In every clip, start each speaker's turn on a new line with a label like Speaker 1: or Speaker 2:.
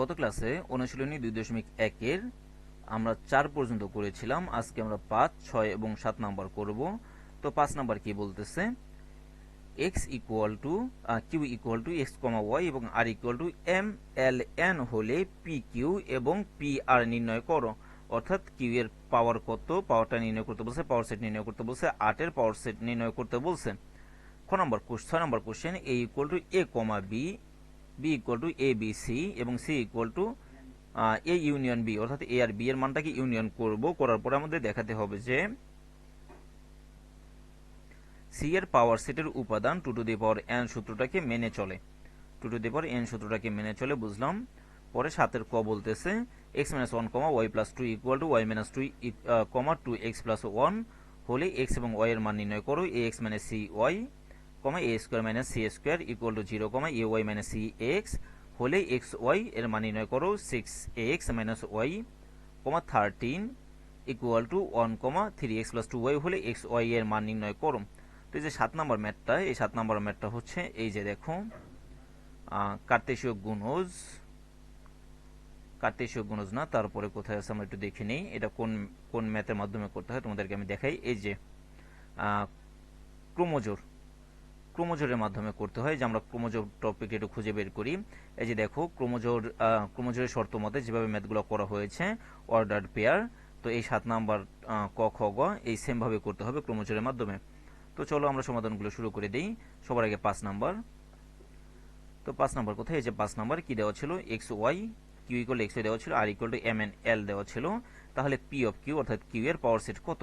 Speaker 1: গত ক্লাসে অনুশীলনী দুই দশমিক একের আমরা চার পর্যন্ত করেছিলাম। আজকে আমরা পাঁচ, ছয় এবং সাত নাম্বার করব। তো পাঁচ নাম্বার কি বলতেছে? X equal to Q equal to X comma Y এবং R equal to M L N হলে পি কিউ এবং পি আর নির্ণয় করো। অর্থাৎ কিউ এর পাওয়ার কত? পাওয়ারটা নির্ণয় করতে বলছে, পাওয়ার সেট নির্ণয় করতে বলছে আটের পাওয়ার সেট নির্ণয় করতে বলছে। খ নম্বর ছয় নম্বর question A equal to A comma B B equal to A B C এবং C equal to A union B অর্থাৎ এ আর বি এর মানটাকে ইউনিয়ন করব। করার পরে আমাদের দেখাতে হবে যে সি এর পাওয়ার সেটের উপাদান two to the power N সূত্রটাকে মেনে চলে। Two to the power N সূত্রটাকে মেনে চলে, বুঝলাম? পরে সাতের ক বলতেছে X minus one comma Y plus two equal to Y minus two comma two X plus one হলে এক্স এবং ওয়াই এর মান নির্ণয় করো A X minus C Y comma A square minus C square equal to zero comma A Y minus C X হলে X Y এর মান নির্ণয় করো six X minus Y comma thirteen equal to one comma three X plus two Y হলে X Y এর মান নির্ণয় করো। তো এই যে সাত নম্বর ম্যাথটা, এই সাত নম্বর ম্যাথটা হচ্ছে এই যে দেখো কার্তেশীয় গুণজ কার্তেশীয় গুণজ না, তারপরে কোথায় আছে আমরা একটু দেখে নেই, এটা কোন কোন ম্যাথের মাধ্যমে করতে হয় তোমাদেরকে আমি দেখাই। এই যে ক্রোমোজোর ক্রোমোজোরের মাধ্যমে করতে হয়, যে আমরা ক্রোমোজোর টপিক একটু খুঁজে বের করি। এই যে দেখো, ক্রোমোজোর ক্রোমোজোরের শর্ত মতে যেভাবে ম্যাথগুলো করা হয়েছে অর্ডার পেয়ার তো এই সাত নাম্বার ক, খ, গ, এই সেম ভাবে করতে হবে ক্রোমোজোরের মাধ্যমে। তো চলো আমরা সমাধানগুলো শুরু করে দিই। সবার আগে পাঁচ নাম্বার। তো পাঁচ নাম্বার কোথায়? এই যে পাঁচ নাম্বার, কি দেওয়া ছিল? X Y Q equal X দেওয়া ছিল, R equal to M N L দেওয়া ছিল। তাহলে পি অফ কিউ অর্থাৎ কিউ এর পাওয়ার সেট কত?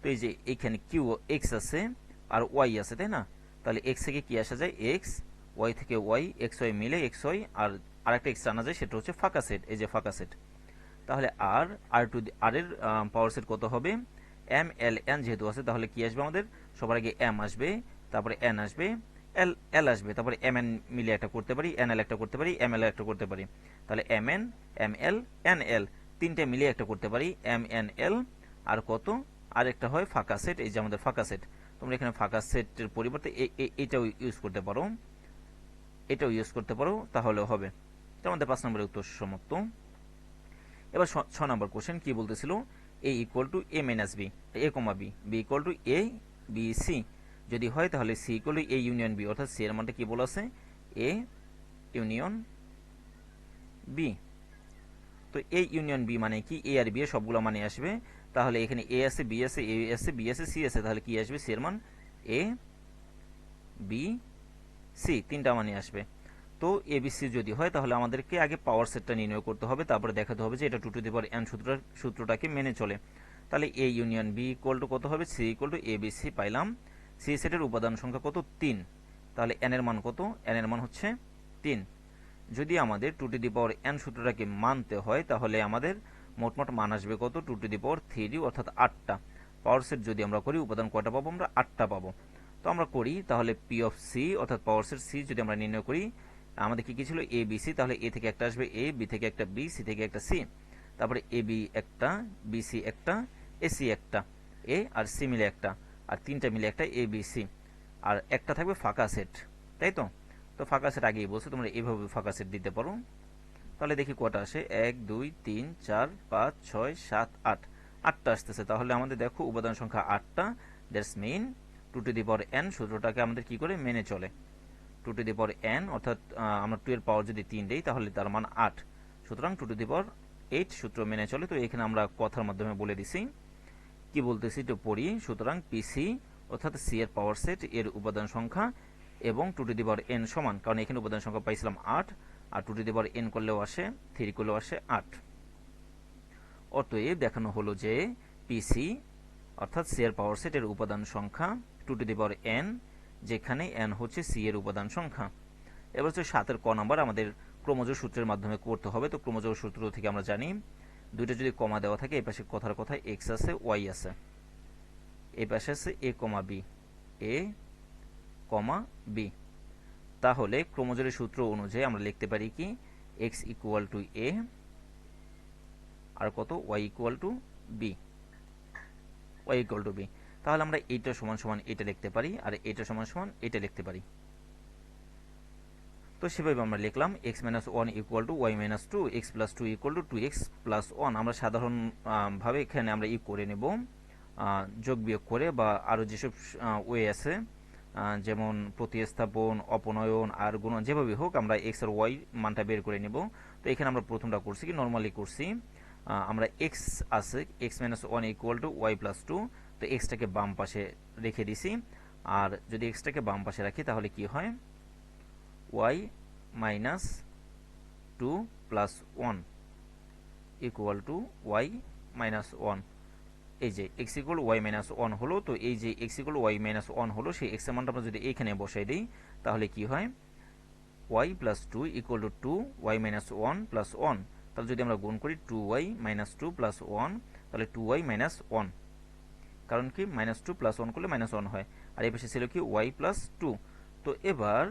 Speaker 1: তো এই যে এখানে কিউ এক্স আছে, আর ওয়াই আছে, তাই না? তাহলে এক্স থেকে কি আসা যায়? এক্স ওয়াই থেকে ওয়াই এক্স ওয়াই মিলে এক্স ওয়াই আর আরেকটা এক্স আনা যায়, সেটা হচ্ছে ফাঁকা সেট, এই যে ফাঁকা সেট। তাহলে আর আর টু আর এর পাওয়ার সেট কত হবে? এম এল এন যেহেতু আছে, তাহলে কি আসবে আমাদের? সবার আগে এম আসবে, তারপরে এন আসবে এল এল আসবে, তারপরে এম এন মিলে একটা করতে পারি এন এল একটা করতে পারি এম এল একটা করতে পারি। তাহলে M N M L N L তিনটে মিলে একটা করতে পারি এম এন এল আর কত? আর একটা হয় ফাঁকা সেট, এই যে আমাদের ফাঁকা সেট। তোমরা এখানে ফাঁকা সেটের পরিবর্তে এটাও ইউজ করতে পারো। এটাও ইউজ করতে পারো তাহলেও হবে। এটা আমাদের পাঁচ নম্বরের উত্তর সমাপ্ত। এবার ছ নম্বর কোশ্চেন কি বলতেছিল? A equal to A minus B A comma B B equal to A B C যদি হয় তাহলে C equal to A union B অর্থাৎ সি এর মানটা কি বলা আছে? এ ইউনিয়ন বি তো এ ইউনিয়ন বি মানে কি? এ আর বি এর সবগুলো মানে আসবে। তাহলে এখানে এ আছে বি আছে এ আছে বি আছে সি আছে, তাহলে কি আসবে? সি এর মান এ বি সি তিনটা মানে আসবে। তো এ বি সি যদি হয়, তাহলে আমাদেরকে আগে পাওয়ার সেটটা নির্ণয় করতে হবে, তারপরে দেখাতে হবে যে এটা two to the power N সূত্র, সূত্রটাকে মেনে চলে। তাহলে A union B equal to কত হবে? C equal to A B C পাইলাম। সি সেটের উপাদান সংখ্যা কত? তিন। তাহলে এন এর মান কত? এন এর মান হচ্ছে তিন। যদি আমাদের two to the power N সূত্রটাকে মানতে হয়, তাহলে আমাদের মোটমোট মান আসবে কত? Two to the power three অর্থাৎ আটটা। পাওয়ার সেট যদি আমরা করি, উপাদান কয়টা পাবো আমরা? আটটা পাবো। তো আমরা করি তাহলে পি অফ সি অর্থাৎ পাওয়ার সেট সি যদি আমরা নির্ণয় করি, আমাদের কি কি ছিল? এ বি সি তাহলে এ থেকে একটা আসবে এ বি থেকে একটা বি সি থেকে একটা সি তারপরে এ বি একটা বি সি একটা এ সি একটা এ আর সি মিলে একটা, আর তিনটা মিলে একটা এ বি সি আর একটা থাকবে ফাঁকা সেট তাই তো? তো ফাঁকা সেট আগেই বলছে, তোমরা এইভাবে ফাঁকা সেট দিতে পারো। তাহলে দেখি কটা আসে। এক, দুই, তিন, চার, পাঁচ, ছয়, সাত, আট। আটটা আসতেছে। তাহলে আমাদের দেখো উপাদান সংখ্যা আটটা। That's main two to the power N সূত্রটাকে আমাদের কি করে? মেনে চলে। Two to the power N অর্থাৎ আমরা টু এর পাওয়ার যদি তিন দিই, তাহলে তার মান আট। সুতরাং two to the power eight সূত্র মেনে চলে। তো এখানে আমরা কথার মাধ্যমে বলে দিছি। কি বলতেছি? একটু পড়ি। সুতরাং পিসি অর্থাৎ সি এর পাওয়ার সেট এর উপাদান সংখ্যা এবং two to the power N সমান। কারণ এখানে উপাদান সংখ্যা পাইছিলাম আট। আর two to the power N করলেও আসে থ্রি করলেও আসে আট। অতএব দেখানো হলো যে পিসি অর্থাৎ সি এর পাওয়ার সেট এর উপাদান সংখ্যা two to the power N যেখানে এন হচ্ছে সি এর উপাদান সংখ্যা। এবার হচ্ছে সাতের ক নাম্বার আমাদের ক্রমজোর সূত্রের মাধ্যমে করতে হবে। তো ক্রমজোর সূত্র থেকে আমরা জানি দুইটা যদি কমা দেওয়া থাকে, এই পাশে কথার কথা এক্স আছে ওয়াই আছে। এই পাশে আছে এ comma B A comma B তাহলে ক্রমজোরের সূত্র অনুযায়ী আমরা লিখতে পারি কি? এক্স ইকুয়াল টু এ আর কত? Y equal to B Y equal to B তাহলে আমরা এইটা সমান সমান এটা লিখতে পারি আর এটা সমান সমান এটা লিখতে পারি। তো সেভাবে আমরা লিখলাম X minus one equal to Y minus two X plus two equal to two X plus one আমরা সাধারণভাবে এখানে আমরা ই করে নেব যোগ বিয়োগ করে বা আরও যেসব ওয়ে আছে যেমন প্রতিস্থাপন, অপনয়ন আর গুণন যেভাবে হোক আমরা এক্স আর ওয়াই মানটা বের করে নেব। তো এখানে আমরা প্রথমটা করছি কি নর্মালি করছি। আমরা এক্স আছে X minus one equal to Y plus two তো এক্সটাকে বাম পাশে রেখে দিছি। আর যদি এক্সটাকে বাম পাশে রাখি, তাহলে কি হয়? Y minus two plus one equal to Y minus one এই যে X equal Y minus one হলো, তো এই যে X equal Y minus one হলো, সেই এক্সের মানটা আমরা যদি এখানে বসাই দিই, তাহলে কি হয়? Y plus two equal to two Y minus one plus one তাহলে যদি আমরা গুণ করি two Y minus two plus one তাহলে টু ওয়াই মাইনাস ওয়ান কারণ কি? মাইনাস টু প্লাস ওয়ান করলে মাইনাস ওয়ান হয়। আর এই পাশে ছিল কি? ওয়াই প্লাস টু তো এবার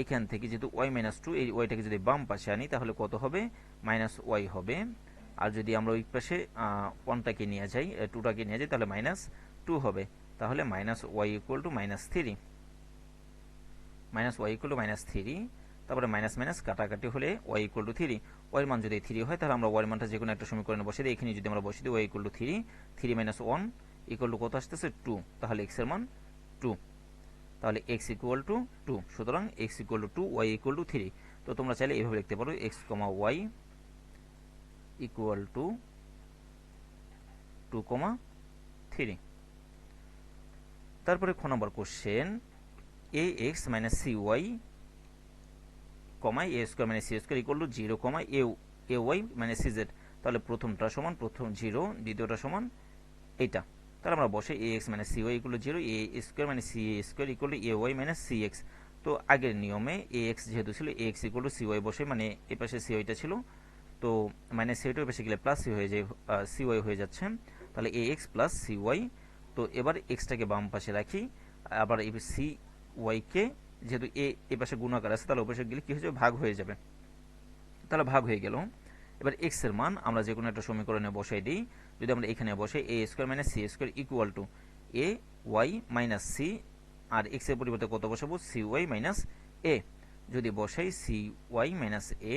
Speaker 1: এইখান থেকে যেহেতু ওয়াই মাইনাস টু এই ওয়াইটাকে যদি বাম পাশে আনি, তাহলে কত হবে? মাইনাস ওয়াই হবে। আর যদি আমরা ওই পাশে ওয়ানটাকে নিয়ে যাই টুটাকে নিয়ে যাই, তাহলে মাইনাস টু হবে। তাহলে minus Y equal to minus three minus Y equal to minus three তারপরে মাইনাস মাইনাস কাটাকাটি হলে ওয়াই ইকুয়াল টু থ্রি ওয়াইয়ের মান যদি থ্রি হয়, তাহলে আমরা ওয়াই মানটা যে কোনো একটা সমীকরণে বসে দিই। এখানে যদি আমরা বসে দিই Y equal to three three minus one equal to কত আসতেছে? টু তাহলে এক্সের মান টু তাহলে এক্স ইকুয়াল টু টু সুতরাং X equal to two Y equal to three তো তোমরা চাইলে এইভাবে লিখতে পারো X comma Y equal to two comma three তারপরে খ নম্বর question A minus C Y comma A minus C square equal to zero comma A A minus C তাহলে প্রথমটা সমান, প্রথম জিরো দ্বিতীয়টা সমান এইটা। তাহলে আমরা বসে A X minus C Y equal zero A square minus C A square equal A Y minus C X তো আগের নিয়মে এ এক্স যেহেতু ছিল A X equal to C বসে মানে এ পাশে সি ওয়াইটা ছিল তো মাইনাস সি ওয়াইটা পাশে গেলে প্লাস সি হয়ে যায় সি ওয়াই হয়ে যাচ্ছে, তাহলে A X plus C Y তো এবার এক্সটাকে বাম পাশে রাখি, আবার এই সি ওয়াইকে যেহেতু এ এ পাশে গুণাকার আছে, তাহলে ওপাশে গেলে কি হয়ে যাবে? ভাগ হয়ে যাবে। তাহলে ভাগ হয়ে গেল। এবার এক্সের মান আমরা যে কোনো একটা সমীকরণে বসাই দিই। যদি আমরা এখানে বসে A square minus C square equal to A Y minus C আর এক্সের পরিবর্তে কত বসাবো? সি ওয়াই মাইনাস এ যদি বসাই সি ওয়াই মাইনাস এ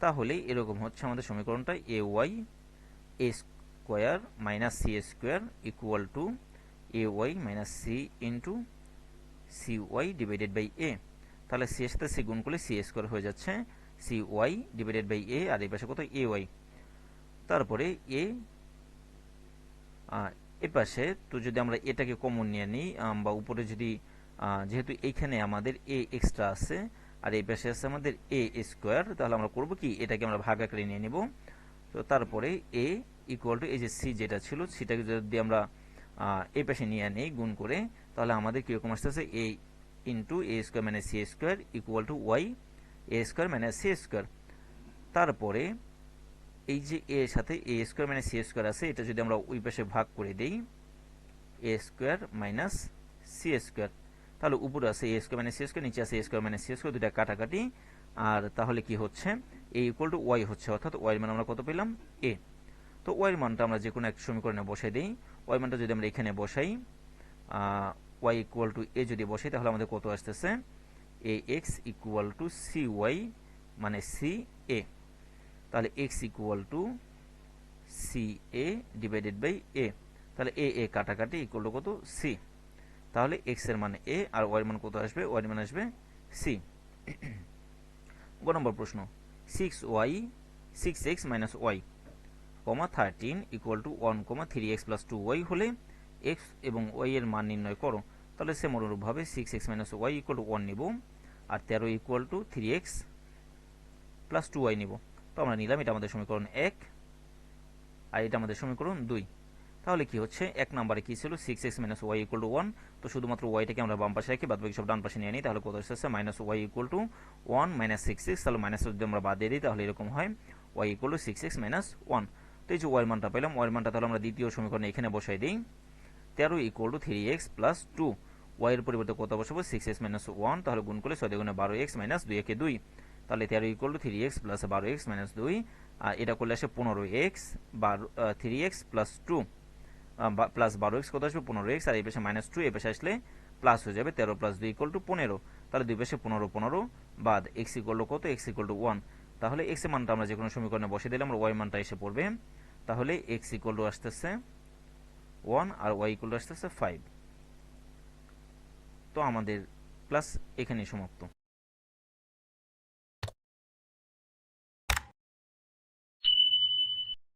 Speaker 1: তাহলে এরকম হচ্ছে আমাদের সমীকরণটা A Y A square minus C square equal to A Y minus C into C Y divided by A তাহলে সি এর সাথে সি গুণ করলে সি স্কোয়ার হয়ে যাচ্ছে C Y divided by A আর এই পাশে কত এ ওয়াই তারপরে এ এ পাশে তো যদি আমরা এটাকে কমন নিয়ে নিই বা উপরে যদি যেহেতু এইখানে আমাদের এ এক্সট্রা আছে আর এই পাশে আছে আমাদের এ স্কোয়ার তাহলে আমরা করব কি? এটাকে আমরা ভাগ আকারে নিয়ে নিব। তো তারপরে এ ইকুয়াল টু এই যে সি যেটা ছিল, সেটাকে যদি আমরা এ পাশে নিয়ে নিই, গুণ করে, তাহলে আমাদের কীরকম আসতেছে? A into A square minus C square equal to Y A square minus C square তারপরে এই যে এ এর সাথে A square minus C square আছে, এটা যদি আমরা ওই পাশে ভাগ করে দেই A square minus C square তাহলে উপরে আছে A square minus C square নিচে আছে A square minus C square দুটা কাটাকাটি। আর তাহলে কি হচ্ছে? এ ইকুয়াল টু ওয়াই হচ্ছে, অর্থাৎ ওয়াই মান আমরা কত পেলাম? এ তো ওয়াই মানটা আমরা যে কোনো এক সমীকরণে বসাই দিই। ওয়াই মানটা যদি আমরা এখানে বসাই ওয়াই ইকুয়াল টু এ যদি বসাই, তাহলে আমাদের কত আসতেছে? A X equal to C Y মানে সি এ তাহলে X equal to C A divided by A তাহলে এ এ কাটাকাটি ইকুয়াল টু কত? সি তাহলে এক্সের মানে এ আর ওয়াই মান কত আসবে? ওয়াই মান আসবে সি গ নম্বর প্রশ্ন। Six Y six X minus Y comma thirteen equal to one comma three X plus two Y হলে এক্স এবং ওয়াই এর মান নির্ণয় করো। তাহলে সে অনুরূপভাবে six X minus Y equal to one নিব আর তেরো equal to three X plus two Y নিব। তো আমরা নিলাম, এটা আমাদের সমীকরণ এক আর এটা আমাদের সমীকরণ দুই। তাহলে কি হচ্ছে? এক নম্বরে কি ছিল? Six X minus Y equal to one তো শুধুমাত্র ওয়াইটাকে আমরা বাম পাশে রাখি বাদ বাকি সব ডান পাশে নিয়ে নিই, তাহলে কত আসছে minus Y equal to one minus six X তাহলে মাইনাস যদি আমরা বাদ দিয়ে দিই, তাহলে এরকম হয়। Y equal to six X minus one তো এই যে ওয়াই মানটা পেলাম ওয়াই মানটা তাহলে আমরা দ্বিতীয় সমীকরণে এখানে বসাই দিই। তেরো equal to three X plus two ওয়াইয়ের পরিবর্তে কত বসাবো? সিক্স এক্স মাইনাস ওয়ান তাহলে গুণ করলে ছয় গুণে বারো এক্স মাইনাস দুই একে দুই। তাহলে তেরো equal to three X plus বারো এক্স মাইনাস দুই। আর এটা করলে আসে পনেরো এক্স বারো three X plus two plus বারো এক্স কত আসবে? পনেরো এক্স আর এই পাশে মাইনাস টু এই পাশে আসলে প্লাস হয়ে যাবে তেরো প্লাস দুই ইকুয়াল টু পনেরো। তাহলে দুই পাশে পনেরো পনেরো, বাদ এক্স ইকুয়াল টু কত? এক্স ইকুয়াল টু ওয়ান তাহলে এক্সের মানটা আমরা যে কোনো সমীকরণে বসে দিলে আমরা ওয়াই মানটা এসে পড়বে। তাহলে এক্স ইকুয়াল টু আসতেছে ওয়ান আর ওয়াই ইকুয়াল টু আসতেছে ফাইভ তো আমাদের প্লাস এখানেই সমাপ্ত।